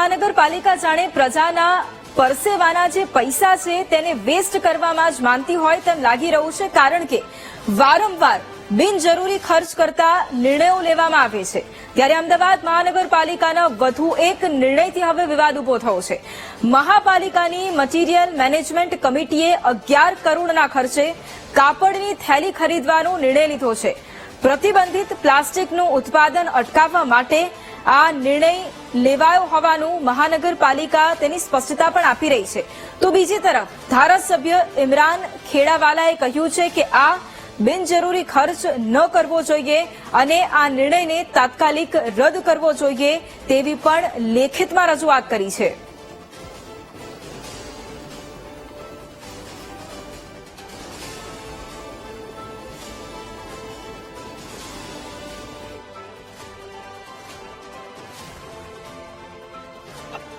મહાનગરપાલિકા જાણે પ્રજાના પરસેવાના જે પૈસા છે તેને વેસ્ટ કરવામાં જ માનતી હોય તેમ લાગી રહ્યું છે, કારણ કે વારંવાર બિનજરૂરી ખર્ચ કરતા નિર્ણયો લેવામાં આવે છે. ત્યારે અમદાવાદ મહાનગરપાલિકાના વધુ એક નિર્ણયથી હવે વિવાદ ઊભો થયો છે. મહાપાલિકાની મટીરીયલ મેનેજમેન્ટ કમિટીએ અગિયાર કરોડના ખર્ચે કાપડની થેલી ખરીદવાનો નિર્ણય લીધો છે. પ્રતિબંધિત પ્લાસ્ટિકનું ઉત્પાદન અટકાવવા માટે આ નિર્ણય લેવાયો હોવાનું મહાનગરપાલિકા તેની સ્પષ્ટતા પણ આપી રહી છે. તો બીજી તરફ, ધારાસભ્ય ઇમરાન ખેડાવાલાએ કહ્યું છે કે આ બિનજરૂરી ખર્ચ ન કરવો જોઈએ અને આ નિર્ણયને તાત્કાલિક રદ કરવો જોઈએ તેવી પણ લેખિતમાં રજૂઆત કરી છે.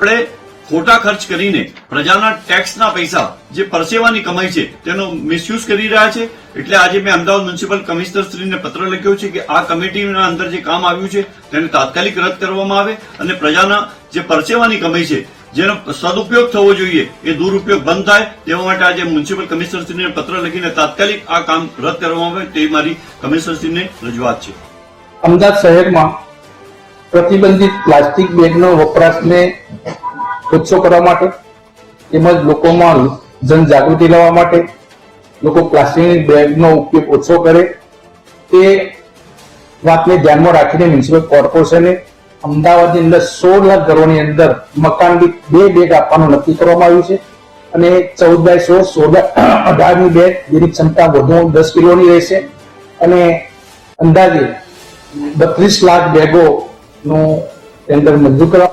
આપણે ખોટા ખર્ચ કરીને પ્રજાના ટેક્સના પૈસા જે પરસેવાની કમાઈ છે તેનો મિસયુઝ કરી રહ્યા છે. એટલે આજે મેં અમદાવાદ મ્યુનિસિપલ કમિશનર શ્રીને પત્ર લખ્યો છે કે આ કમિટીના અંદર જે કામ આવ્યું છે તેને તાત્કાલિક રદ કરવામાં આવે અને પ્રજાના જે પરસેવાની કમાઈ છે, જેનો સદુપયોગ થવો જોઈએ, એ દુરુપયોગ બંધ થાય. તેવા માટે આજે મ્યુનિસિપલ કમિશનર શ્રીને પત્ર લખીને તાત્કાલિક આ કામ રદ કરવામાં આવે. તે મારી કમિશનર શ્રીને રજૂઆત છે. અમદાવાદ શહેરમાં પ્રતિબંધિત પ્લાસ્ટિક બેગનો વપરાશને ઓછો કરવા માટે, તેમજ લોકોમાં જનજાગૃતિ લાવવા માટે લોકો પ્લાસ્ટિકની બેગનો ઉપયોગ ઓછો કરે. તે વાતને ધ્યાનમાં રાખીને મ્યુનિસિપલ કોર્પોરેશને અમદાવાદની અંદર સોળ લાખ ઘરોની અંદર મકાન દીઠ બે બેગ આપવાનું નક્કી કરવામાં આવ્યું છે. અને ચૌદ બાય સોળ સોળ અઢારની બેગ જેની ક્ષમતા વધુ દસ કિલોની રહેશે. અને અંદાજે બત્રીસ લાખ બેગોનું ટેન્ડર મંજૂર કરવા